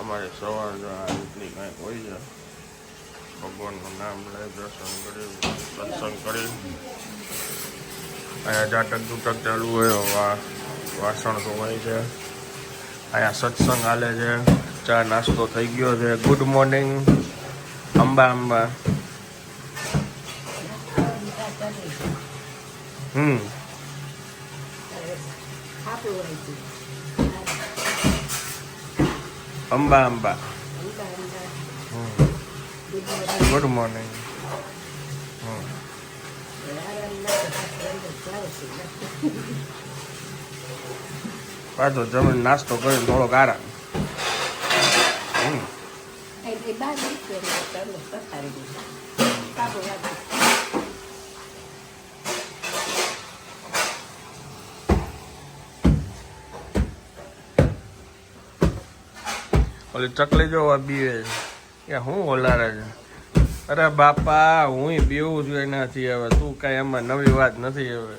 અમારે સવાર જો આ કંઈક હોય છે. ભગવાનનું નામ લઈ દર્શન કરી સત્સંગ કરી. અહીંયા જાટક તૂટક ચાલુ હોય વા વાસણ ધોવાય છે. અહીંયા સત્સંગ હાલે છે. ચા નાસ્તો થઈ ગયો છે. ગુડ મોર્નિંગ અંબા અંબા હમ અંબા અંબા ગુડ મોર્નિંગ પાછો જમીન નાસ્તો કરીને થોડોક આરામ હમ ઓલી ચકલી જોવા બીવે છે. કે હું ઓલારે છે? અરે બાપા હું બેવું છું એનાથી હવે. તું કઈ એમાં નવી વાત નથી હવે.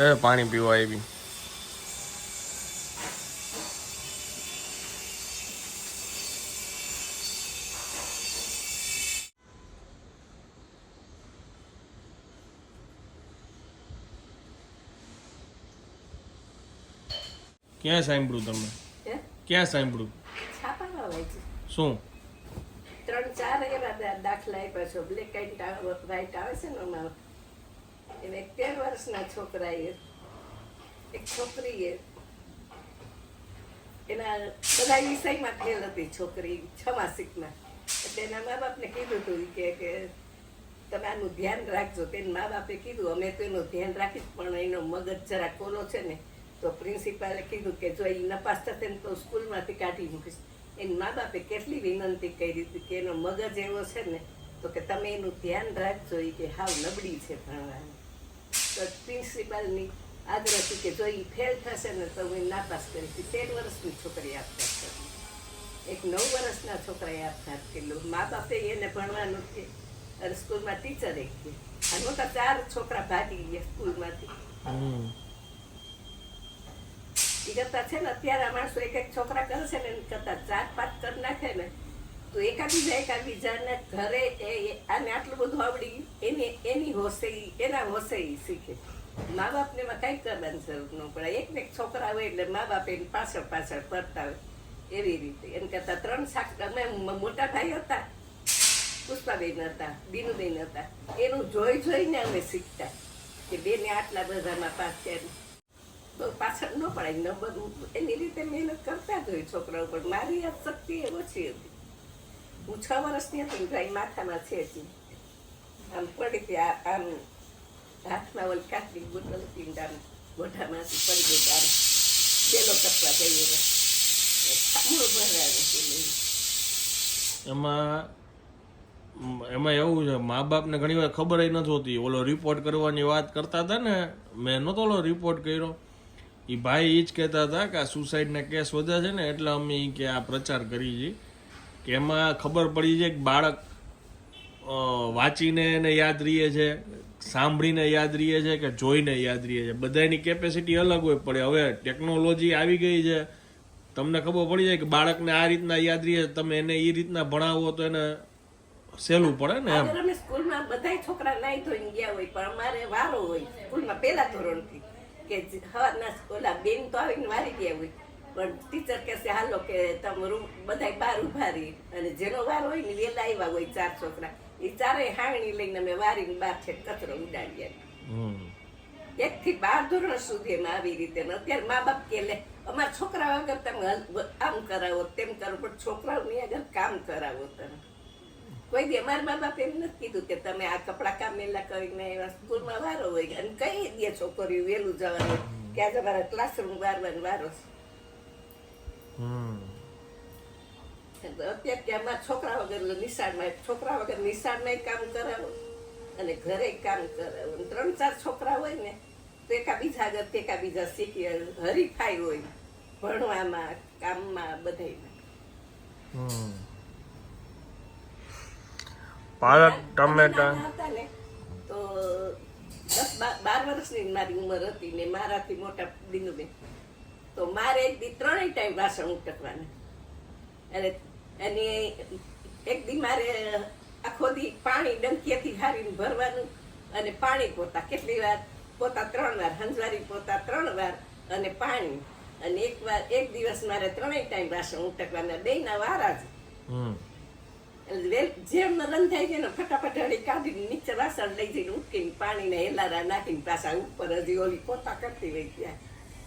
એ પાણી પીવા આવી. ક્યાં સાંભળ્યું તમે ક્યાં સાંભળ્યું શું? ત્રણ ચાર એવા દાખલા આપ્યા છો. બ્લેક એન્ડ વ્હાઈટ આવે છે ને એને એક તેર વર્ષના છોકરાએ એક છોકરીએ એના બધા વિષયમાં ફેલ હતી છોકરી છમાસિકમાં. એટલે એના મા બાપને કીધું હતું કે કે તમે આનું ધ્યાન રાખજો. તેના મા બાપે કીધું અમે તો એનું ધ્યાન રાખીશ પણ એનો મગજ જરા કોલો છે ને તો પ્રિન્સિપાલે કીધું કે જો એ નપાસ થશે ને તો સ્કૂલમાંથી કાઢી મૂકીશ. એની મા બાપે કેટલી વિનંતી કરી હતી કે એનો મગજ એવો છે ને, તો કે તમે એનું ધ્યાન રાખજો એ કે હાવ નબળી છે ભણવાની. તો પ્રિન્સિપાલની આગ્રહ હતી કે જો એ ફેલ થશે ને તો હું નાપાસ કરીશ. તેર વર્ષની છોકરી આપતા કરી એક નવ વર્ષના છોકરાએ આપઘાત કરેલું મા બાપે એને ભણવાનું છે અને સ્કૂલમાં ટીચરે કે. અને મોટા ચાર છોકરા ભાગી ગયા સ્કૂલમાંથી. એ કરતાં છે ને, અત્યારે માણસો એક એક છોકરા કરે છે ને કરતા ચાર પાંચ કરી નાખે ને, તો એકાબીજા એકાબીજાને ઘરે આને આટલું બધું આવડી એની એની હોશે એના હોશે શીખે. મા બાપને એમાં કાંઈ કરવાની જરૂર ન પડે. એક એક છોકરા હોય એટલે મા બાપ એની પાછળ પાછળ ફરતા હોય, એવી રીતે. એમ કરતા ત્રણ શાક, અમે મોટા ભાઈ હતા, પુષ્પાબેન હતા, બીનુબેન હતા, એનું જોઈ જોઈને અમે શીખતા કે બેને આટલા બધામાં પાસ થયા પાછળ ન પડાય. ન એની રીતે મહેનત કરતા જ હોય છોકરાઓ, પણ મારી આ શક્તિ એ ઓછી હતી. હું છ વર્ષની હતી ભાઈ માથામાં છે. આમ પડી હતી આમ હાથમાં ઓલી કાચની બોટલ હતી આમ મોઢામાંથી પડી ગઈ આમ પેલો કપડા જઈએ એમાં એમાં એવું છે, મા બાપને ઘણી વાર ખબર નથી હોતી ઓલો રિપોર્ટ કરવાની વાત કરતા હતા ને, મેં નહોતો ઓલો રિપોર્ટ કર્યો. એ ભાઈ એ જ કહેતા હતા કે આ સુસાઇડના કેસ વધ્યા છે ને, એટલે અમે કે આ પ્રચાર કરી છીએ. કે એમાં ખબર પડી છે કે બાળક વાંચીને એને યાદ રહીએ છે, સાંભળીને યાદ રહીએ છે કે જોઈને યાદ રહીએ છે. બધાની કેપેસિટી અલગ હોય પડે હવે ટેકનોલોજી આવી ગઈ છે. તમને ખબર પડી જાય કે બાળકને આ રીતના યાદ રહીએ તમે એને એ રીતના ભણાવો તો એને સહેલું પડે ને એમ. સ્કૂલમાં બધા છોકરા નાઈ ધોઈને ગયા હોય, પણ અમારે વારો હોય સ્કૂલમાં પહેલા ધોરણથી. કે હવાના ઓલા બેન તો આવીને વારી ગયા હોય. પણ ટીચર કહેશે હાલો કે તમારું બધા બહાર ઊભા રહી. અને જેનો વાર હોય ને વેલા આવ્યા હોય ચાર છોકરા એ ચારે હાવણી લઈને અમે વારીને બહાર છે કચરો ઉડાડ્યા એક થી બાર ધોરણ સુધી એમાં આવી રીતે અત્યારે મા બાપ કે લે અમારા છોકરા વગર તમે આમ કરાવો તેમ કરો પણ છોકરાઓની આગળ કામ કરાવો તમે. કોઈ દી અમારા મા બાપે એમ નથી કીધું કે તમે આ કપડા કામેલા કરીને એવા સ્કૂલમાં વારો હોય અને કઈ દે છોકરીઓ વહેલું જવાનું કે આજે મારા ક્લાસરૂમ વારવાનો વારો છે. અત્યારે કે અમારા છોકરા વગર નિશાળમાં છોકરા વગર નિશાળમાં કામ કરાવો અને ઘરે કામ કરાવો ત્રણ ચાર છોકરા હોય ને તો એકા બીજા આગળ એકા બીજા શીખી હરીફાઈ હોય ભણવામાં કામમાં બધાય હમ. પાલક ટમેટા તો દસ બાર વર્ષની મારી ઉંમર હતી ને મારાથી મોટા દિનુબેન. તો મારે એક દી ત્રણેય ટાઈમ વાસણ ઉટકવાના. અને અને એક દી મારે આખો દી પાણી ડંકીએથી હારીને ભરવાનું અને પાણી પોતા કેટલી વાર? પોતા ત્રણ વાર હંજવારી પોતા ત્રણ વાર અને પાણી. અને એક વાર એક દિવસ મારે ત્રણેય ટાઈમ વાસણ ઉટકવાના બેયના વારા જ. જેમ રંધાઈ જાય ને ફટાફટ હળી કાઢીને નીચે વાસણ લઈ જઈને ઉટકીને પાણીને હેલારા નાખીને પાછા ઉપર હજી ઓલી પોતા કરતી રહી ગયા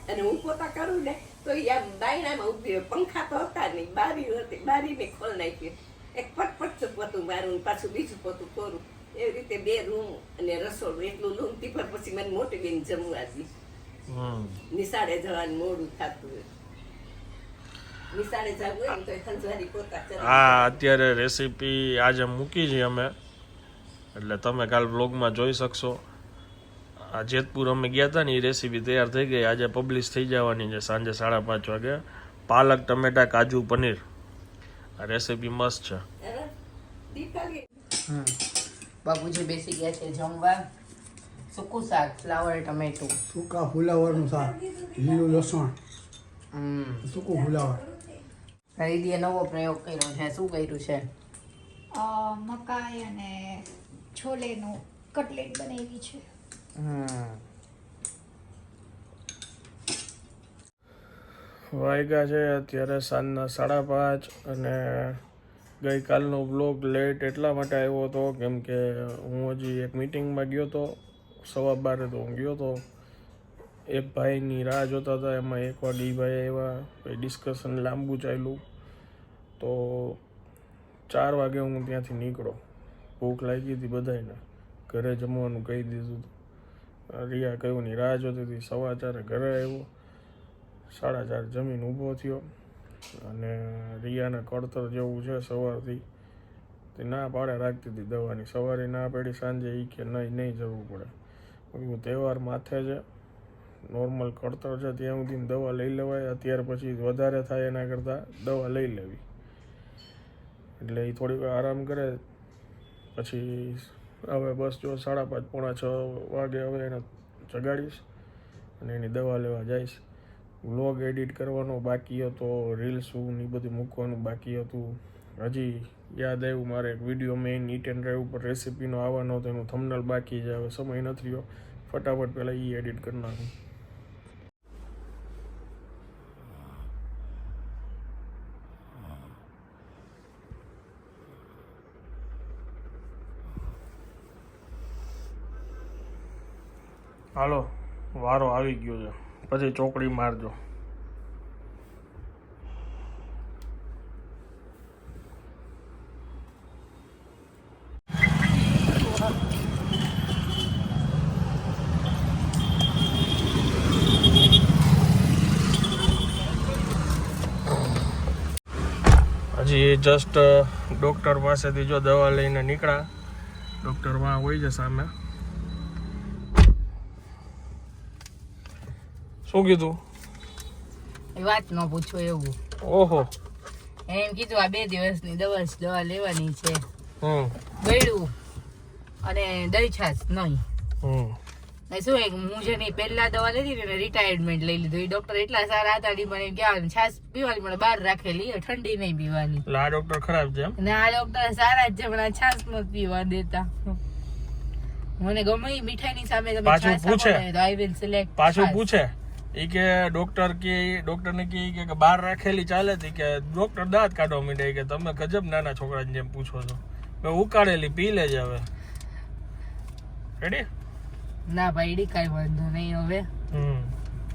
અને હું પોતા કરું ને તો આમ બાયણામાં ઊભી પંખા તો હતા નહીં બારી હતી બારીને ખોલ નાખી. એક પટપટ પોતું મારું પાછું બીજું પોતું કોરું એવી રીતે બે રૂમ અને રસોડું. એટલું લૂમ પર પછી મને મોટી બેન જમવા દી. નિશાળે જવાનું મોડું થતું આ અત્યારે રેસીપી આજે મૂકી છે અમે. એટલે તમે કાલ બ્લોગમાં જોઈ શકશો. આ જેતપુર અમે ગયા હતા ને એ રેસીપી તૈયાર થઈ ગઈ. આજે પબ્લિશ થઈ જવાની છે સાંજે સાડા પાંચ વાગે. પાલક ટમેટા કાજુ પનીર. આ રેસીપી મસ્ત છે. હે? બાપુજી બેસી ગયા છે જમવા. સૂકું શાક ફ્લાવર ટમેટું. સૂકા ફુલાવરનું શાક. લીલું લસણ. હમ. સૂકું ફુલાવર. હરિદીએ નવો પ્રયોગ કર્યો છે શું કર્યું છે? મકાઈ અને છોલેનું કટલેટ બનાવી છે. વાગ્યા છે અત્યારે સાંજના સાડા પાંચ અને ગઈકાલનો બ્લોગ લેટ એટલા માટે આવ્યો હતો કેમ કે હું હજી એક મિટિંગમાં ગયો હતો સવા બારે તો હું ગયો હતો એક ભાઈની રાહ જોતા હતા. એમાં એક ડી ભાઈ આવ્યા ડિસ્કશન લાંબુ ચાલ્યું. તો ચાર વાગે હું ત્યાંથી નીકળો ભૂખ લાગી હતી બધાને ઘરે જમવાનું કહી દીધું હતું. રિયા કહ્યું ની રાહ જોતી હતી. સવા ચારે ઘરે આવ્યો. સાડા ચાર જમીન ઊભો થયો. અને રિયાને કળતર જેવું છે સવારથી. તે ના પાડે રાખતી હતી દવાની. સવારે ના પડી, સાંજે એ કે નહીં નહીં જવું પડે. હું તહેવાર માથે છે. નોર્મલ કળતર છે, ત્યાં સુધી દવા લઈ લેવાય. અત્યાર પછી વધારે થાય એના કરતાં દવા લઈ લેવી. એટલે એ થોડીક આરામ કરે. પછી હવે બસ જો સાડા પાંચ, પોણા છ વાગે હવે એને જગાડીશ અને એની દવા લેવા જઈશ. વ્લોગ એડિટ કરવાનો બાકી હતો રીલ્સ ને એ બધું મૂકવાનું બાકી હતું. હજી યાદ આવ્યું, મારે એક video main eat and drive ઉપર રેસીપીનો આવવાનો હતો, એનું થમનલ બાકી છે, હવે સમય નથી રહ્યો. ફટાફટ પહેલાં એ એડિટ કરી નાખું. હાલો, વારો આવી ગયો છે. પછી ચોકડી મારજો. હજી જસ્ટ ડૉક્ટર પાસેથી જો દવા લઈને નીકળ્યા. ડૉક્ટર વાં હોય છે સામે. શું કીધું વાત ન પૂછો એવું. ઓહો. એમ કીધું આ બે દિવસની દવા દવા લેવાની છે. હમ. ગળ્યું અને દહીં છાશ નહીં. હમ. શું એક હું છે ને પહેલા દવા લીધી ને રિટાયરમેન્ટ લઈ લીધું. એ ડોક્ટર એટલા સારા હતા ઈ મને ક્યાં છાશ પીવાની પણ બહાર રાખેલી ઠંડી નહીં પીવાની. આ ડોક્ટર ખરાબ છે ને આ ડોક્ટર સારા જ છે પણ આ છાશ નથી પીવા દેતા. મને ગમે મીઠાઈની સામે તમે પાછું પૂછે? આપો તો આઈ વિલ સિલેક્ટ પાછું પૂછે. એ કે ડૉક્ટર કે ડૉક્ટરને કે કે બહાર રાખેલી ચાલે હતી કે ડૉક્ટર દાંત કાઢવા માંડે કે તમે ગજબ નાના છોકરાની જેમ પૂછો છો. મેં ઉકાળેલી પી લેજે હવે. રેડી ના ભાઈ ડી કાંઈ વાંધો નહીં હવે. હમ.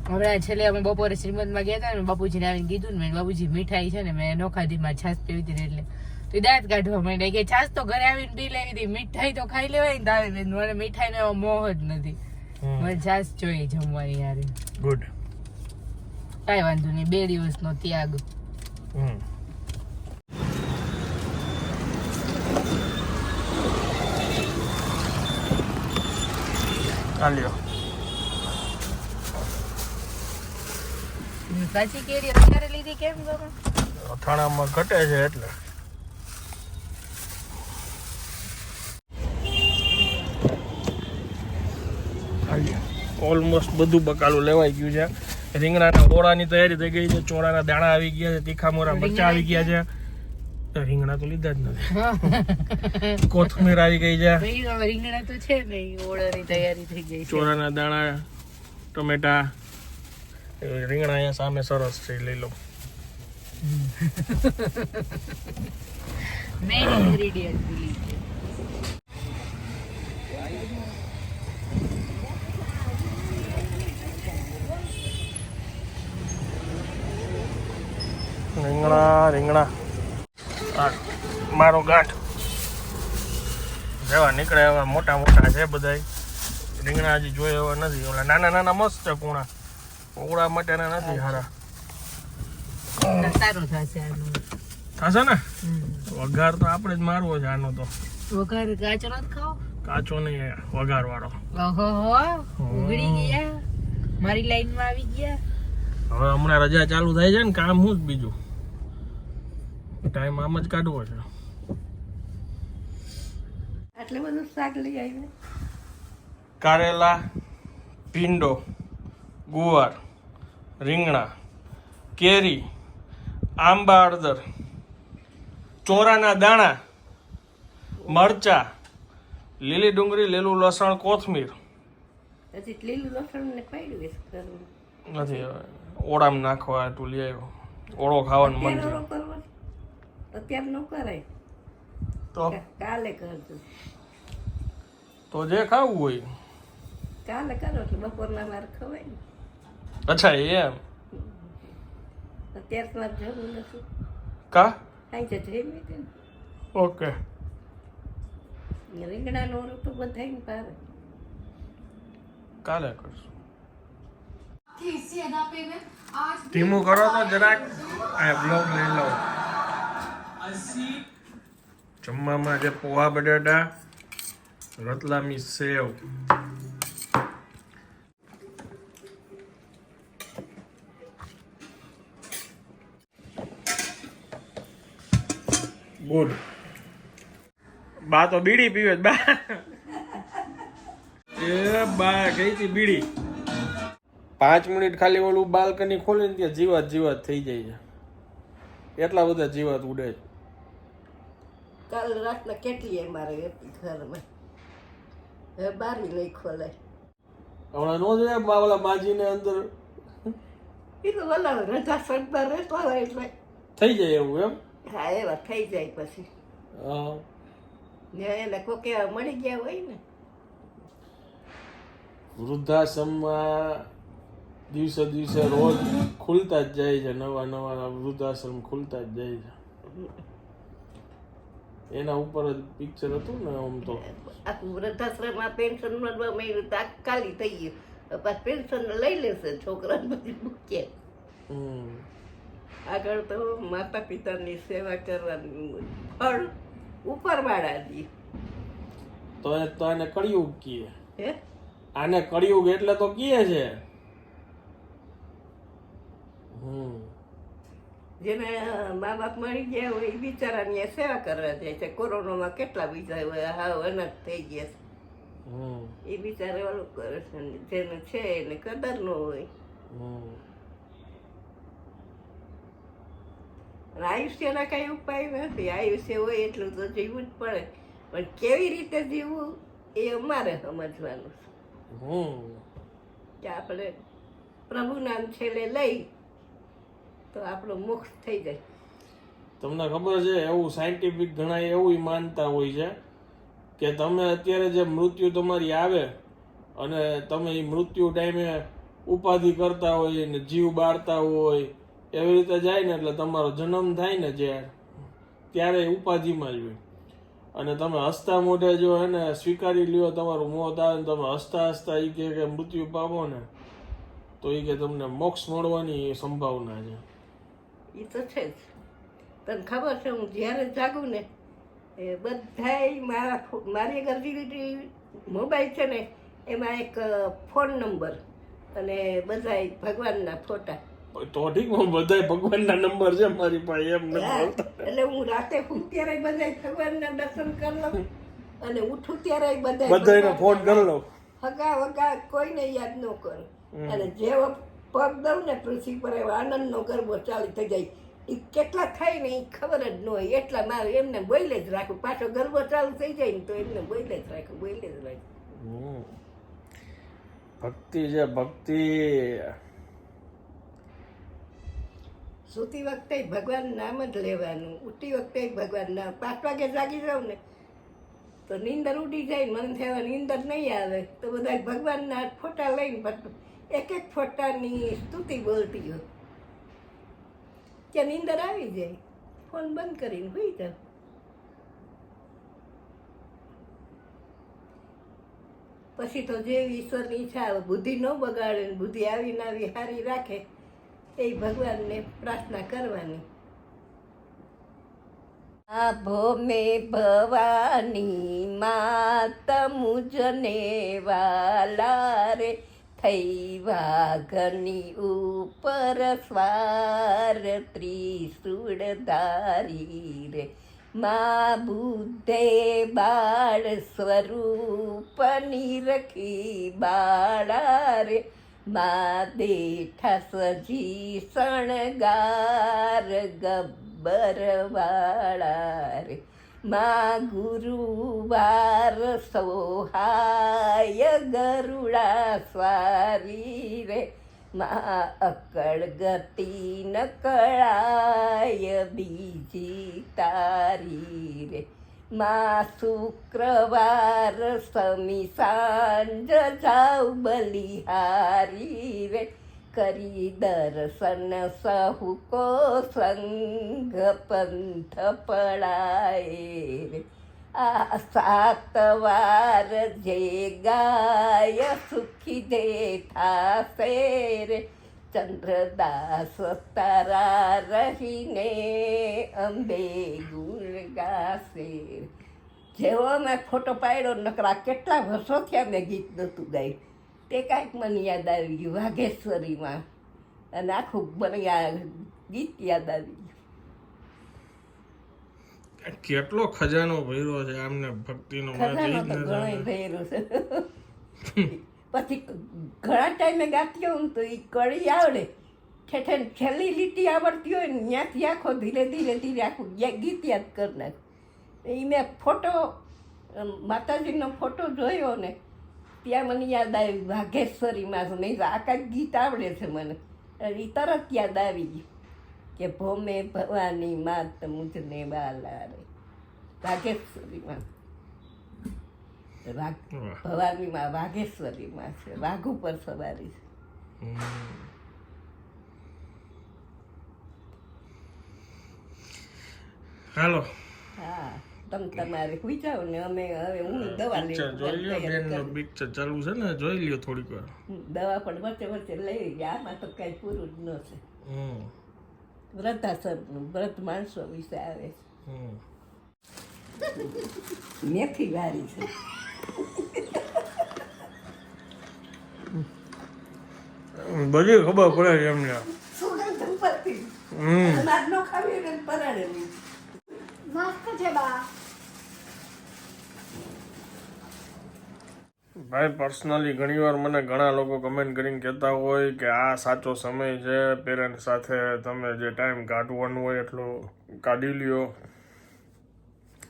હમણાં છેલ્લે અમે બપોરે શ્રીમંતમાં ગયા હતા ને બાપુજીને આવીને કીધું ને બાપુજી મીઠાઈ છે ને મેં નો ખાધી માં છાશ પીવી હતી એટલે. તો દાંત કાઢવા માંડ્યા. કે છાશ તો ઘરે આવીને પી લેવી હતી મીઠાઈ તો ખાઈ લેવાય ને તારે મને મીઠાઈનો એવો મોહ જ નથી. મને જ જોઈએ જમવાની યાર. ગુડ કાંઈ વાંધો નહીં બે દિવસનો ત્યાગ. હમ. કાચી કેરી અત્યારે લીધી કેમ તમે અથાણામાં ઘટે છે એટલે. ઓલમોસ્ટ બધું બકાલું લેવાઈ ગયું છે. રીંગણાના ઓળાની તૈયારી થઈ ગઈ છે. ચોળાના દાણા આવી ગયા છે. તીખા મોરા મરચા આવી ગયા છે. તો રીંગણા તો લીધા જ નથી. કોથમીર આવી ગઈ છે. રીંગણા તો છે ને ઓળાની તૈયારી થઈ ગઈ છે. ચોળાના દાણા ટમેટા રીંગણા અહીંયા સામે સરસ છે લઈ લો. મેઇન ઇન્ગ્રેડિયન્ટ ગઈ. રીંગણા. મારો ગાંઠ. જેવા નીકળે એવા મોટા મોટા છે બધા રીંગણા હજી જોયા એવા નથી. ઓલા નાના નાના મસ્ત છે કુણા ઓળા માટેના નથી હારા. થશે ને? વઘાર તો આપણે જ મારવો છે આનો તો. વઘાર કાચો જ ખાવ? કાચો નહીં વઘાર વાળો ઓહો ઉગડી ગયા. મારી લાઈનમાં આવી ગયા. હવે હમણાં રજા ચાલુ થાય છે ને કામ હું જ બીજું? ટાઈમ આમ જ કાઢવો છે. આટલું બધું શાક લઈ આવી કારેલા ભીંડો ગુવાર રીંગણા કેરી આંબા હળદર ચોરાના દાણા મરચા લીલી ડુંગળી લીલું લસણ કોથમીર. હજી લીલું લસણ નથી હવે ઓળામાં નાખવા એટલું લઈ આવ્યો. ઓળો ખાવાનું મન અત્યારે ન કરાય. તો? કાલે કરજો. તો જે ખાવું હોય. કાલે કરો એટલે બપોરના મારે ખવાય ને. અચ્છા એમ. અત્યારે તમારે જરૂર નથી. કા? અહીં જ જમી દે ને ઓકે. રીંગણાનો ઓરો તો બધાય ભાવે. કાલે કરશું. ધીમું કરો તો જરાક. બ્લોગ લઈ લો. જમવામાં જે પોહા બટાટા, રતલામી સેવ. ગુડ. બા તો બીડી પીવે બા. એ બા, ગઈ હતી બીડી. પાંચ મિનિટ ખાલી ઓલું બાલ્કની ખોલીને ત્યાં જીવાત જીવાત થઈ જાય છે. એટલા બધા જીવાત ઉડે છે. કાલ રાતના કેટલી મારે હતી ઘરમાં. હવે બારી નહીં ખોલાય હમણાં નો જોયા ઓલા માજીને અંદર? એ તો ઓલા રજા સરદાર રહેતો હોય એટલે. થઈ જાય એવું એમ? હા એવા થઈ જાય પછી. હા. ને એને કોકે મળી ગયા હોય ને. વૃદ્ધાશ્રમમાં દિવસે દિવસે રોજ ખુલતા જ જાય છે નવા નવા વૃદ્ધાશ્રમ ખુલતા જ જાય છે. એના ઉપર જ પિક્ચર હતું ને આમ તો. આખું વૃદ્ધાશ્રમમાં પેન્શન મળવા માંડ્યું તાત્કાલિક થઈ ગયું. પાછ પેન્શન લઈ લેશે છોકરા બધી મૂકે આગળ તો માતા પિતાની સેવા કરવાની ફળ ઉપરવાળા દી. તો એ તો આને કળિયુગ કીએ. હે? આને કળિયુગ એટલે તો કીએ છે. હમ. જેને મા બાપ મળી ગયા હોય એ બિચારાની સેવા કરવા જાય છે. કોરોનામાં કેટલા બીજા હોય હાવ અનાથ થઈ ગયા છે. એ બિચારા ઓલું કરે છે જેને છે એને કદર ન હોય. આયુષ્યના કઈ ઉપાય નથી. આયુષ્ય હોય એટલું તો જીવવું જ પડે. પણ કેવી રીતે જીવવું એ અમારે સમજવાનું છે. કે આપણે પ્રભુના છેલ્લે લઈ તો આપણો મોક્ષ થઈ જાય. તમને ખબર છે, એવું સાયન્ટિફિક ઘણા એવું માનતા હોય છે કે તમે અત્યારે જે મૃત્યુ તમારી આવે અને તમે એ મૃત્યુ ટાઈમે ઉપાધિ કરતા હોય ને જીવ બાળતા હોય, એવી રીતે જાય ને એટલે તમારો જન્મ થાય ને જ્યારે ત્યારે ઉપાધિમાં જ અને તમે હસતા મોઢે જો એને સ્વીકારી લ્યો તમારું મોત આવે તમે હસતા હસતા એ કે મૃત્યુ પામો ને, તો એ કે તમને મોક્ષ મળવાની સંભાવના છે. એ તો છે જ. તને ખબર છે હું જ્યારે જાગું ને એ બધાય મારા મારી ગરજી જે મોબાઈલ છે ને એમાં એક ફોન નંબર અને બધાય ભગવાનના ફોટા. તો ઠીક હું બધાય ભગવાનના નંબર છે મારી પાસે એમ નથી એટલે હું રાતે હું ત્યારે બધાય ભગવાનના દર્શન કરી લઉં અને ઉઠું ત્યારે બધાય બધાયનો ફોન કરી લઉં. હગા વગા કોઈને યાદ ન કરું. અને જેવો પગ દઉં ને પૃથ્વી પર એવો આનંદનો ગરબો ચાલુ થઈ જાય. એ કેટલા થાય ને એ ખબર જ ન હોય. એટલા મારે એમને બોલે જ રાખું પાછો ગરબો ચાલુ થઈ જાય ને તો એમને બોલે જ રાખું બોલે જ રાખું ભક્તિ છે ભક્તિ. સૂતી વખતે ભગવાન નામ જ લેવાનું. ઉઠતી વખતે ભગવાન નામ. પાંચ વાગે જાગી જાઉં ને તો નીંદર ઉડી જાય મને થયા નીંદર નહીં આવે. તો બધા ભગવાનના ફોટા લઈને એક એક ફોટાની સ્તુતિ બોલતી હોય. ત્યાં નીંદર આવી જાય. ફોન બંધ કરીને હોઈ જાવ પછી તો જે ઈશ્વરની ઈચ્છા આવે બુદ્ધિ ન બગાડે બુદ્ધિ આવીને આવી હારી રાખે, એ ભગવાનને પ્રાર્થના કરવાની. આભો મે ભવાની માતા મુજને વાલા રે થઈ વાઘની ઉપર સ્વાર ત્રિશુળધારી રે મા બુદ્ધે બાળ સ્વરૂપની રખી બાળા રે મા દેઠા સજી શણગાર ગબ્બર વાળા રે મા ગુરુવાર સોહાય ગરુડા સ્વારી રે મા અકળ ગતિ ન કળાય બીજી તારી રે મા શુક્રવાર સમી સાંજ જાઉ બલિહારી રે કરી દર્શન સહુ કો સંગ પંથ પડાય આ સાત વાર જે ગાય સુખી દે થાશે રે. ચંદ્રદાસ તારા રહીને અંબે ગુણ ગાશે જેવો મેં ફોટો પાડ્યો નકરા કેટલા વર્ષો થયા ગીત નહોતું ગાયું. તે કાંઈક મને યાદ આવી ગયું વાઘેશ્વરીમાં. અને આખું મને ગીત યાદ આવી ગયું. કેટલો ખજાનો ભર્યો છે આમને ભક્તિનો ખજાનો તો ઘણો. ભર્યો છે. પછી ઘણા ટાઈમે ગાતી હોઉં તો એ કળી આવડે. ઠેઠે છેલ્લી લીટી આવડતી હોય ને ત્યાંથી આખો ધીરે ધીરે ધીરે આખું ગીત યાદ કરી નાખ. એ મેં ફોટો માતાજીનો ફોટો જોયો ને ત્યાં મને યાદ આવી વાઘેશ્વરીમાં નહીં તો આ કાંઈક ગીત આવડે છે મને. એ તરત યાદ આવી ગયું કે ભોમે ભવાની માત મુજને બાલા રે. વાઘેશ્વરીમાં. વાઘ. ભવાનીમાં વાઘેશ્વરીમાં છે. વાઘ ઉપર સવારી છે. હાલો. હા. તમે તમારે વિચારો ને અમે હવે હું દવા જોઈ લ્યો બેન પિક્ચર ચાલુ છે ને જોઈ લ્યો થોડીક વાર. દવા પણ વચ્ચે વચ્ચે લઈ ગયા આમાં તો કાંઈ પૂરું જ ન છે. હમ. વ્રતાસરનું વ્રત માણસો વિશે આવે છે. મેથી વારી છે. બધી ખબર પડે એમને. હમ. ભાઈ પર્સનલી ઘણીવાર મને ઘણા લોકો કમેન્ટ કરીને કહેતા હોય કે આ સાચો સમય છે પેરેન્ટ્સ સાથે તમે જે ટાઈમ કાઢવાનું હોય એટલો કાઢી લ્યો.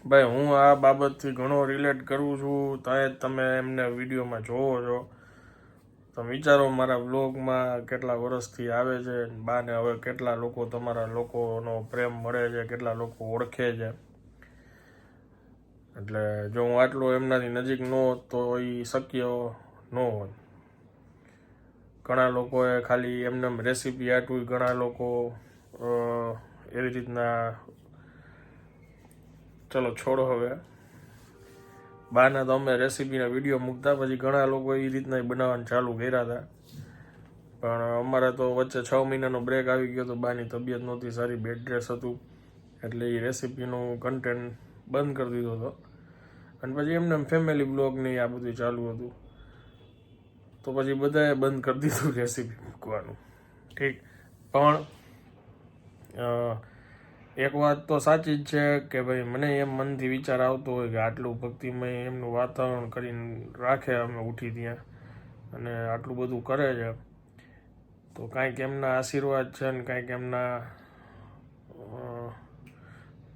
ભાઈ, હું આ બાબતથી ઘણો રિલેટ કરું છું. ત્યાં તમે એમને વિડીયોમાં જોવો છો. તમે વિચારો મારા બ્લોગમાં કેટલા વર્ષથી આવે છે બાને હવે કેટલા લોકો તમારા લોકોનો પ્રેમ મળે છે, કેટલા લોકો ઓળખે છે. એટલે જો હું આટલો એમનાથી નજીક ન હોત તો એ શક્ય ન હોત. ઘણા લોકોએ ખાલી એમને રેસીપી આટવી ઘણા લોકો એવી રીતના, ચલો છોડો હવે. બાના તો અમે રેસીપીના વીડિયો મૂકતા, પછી ઘણા લોકો એ રીતના બનાવવાનું ચાલુ કર્યા હતા. પણ અમારે તો વચ્ચે છ મહિનાનો બ્રેક આવી ગયો તો બાની તબિયત નહોતી, સારી બેડ ડ્રેસ હતું. એટલે એ રેસીપીનું કન્ટેન્ટ બંધ કરી દીધો હતો. અને પછી એમને ફેમિલી બ્લોગ ને આ બધું ચાલુ હતું. તો પછી બધાએ બંધ કરી દીધું રેસીપી મૂકવાનું. ઠીક? પણ એક વાત તો સાચી જ છે કે ભાઈ મને એમ મનથી વિચાર આવતો હોય કે આટલું ભક્તિમય એમનું વાતાવરણ કરીને રાખે અમે ઉઠી ત્યાં અને આટલું બધું કરે છે. તો કાંઈક એમના આશીર્વાદ છે ને કાંઈક એમના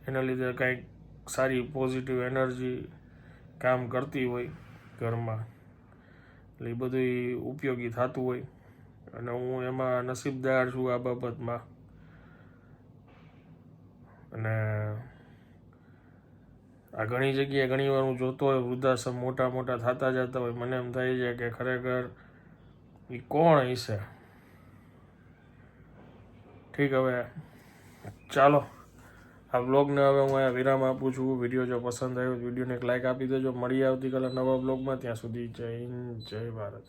એના લીધે કાંઈક સારી પોઝિટિવ એનર્જી કામ કરતી હોય ઘરમાં. એટલે એ બધું ઉપયોગી થતું હોય. અને હું એમાં નસીબદાર છું આ બાબતમાં. અને આ ઘણી જગ્યાએ ઘણી વાર હું જોતો હોય, વૃદ્ધાશ્રમ મોટા મોટા થતા જતા હોય, મને એમ થાય છે કે ખરેખર એ કોણ હશે ઠીક હવે, ચાલો. આ બ્લોગને હવે હું અહીંયા વિરામ આપું છું. વીડિયો જો પસંદ આવ્યો વિડીયોને એક લાઇક આપી દેજો. મળી આવતીકાલે નવા બ્લોગમાં. ત્યાં સુધી જય હિન્દ, જય ભારત.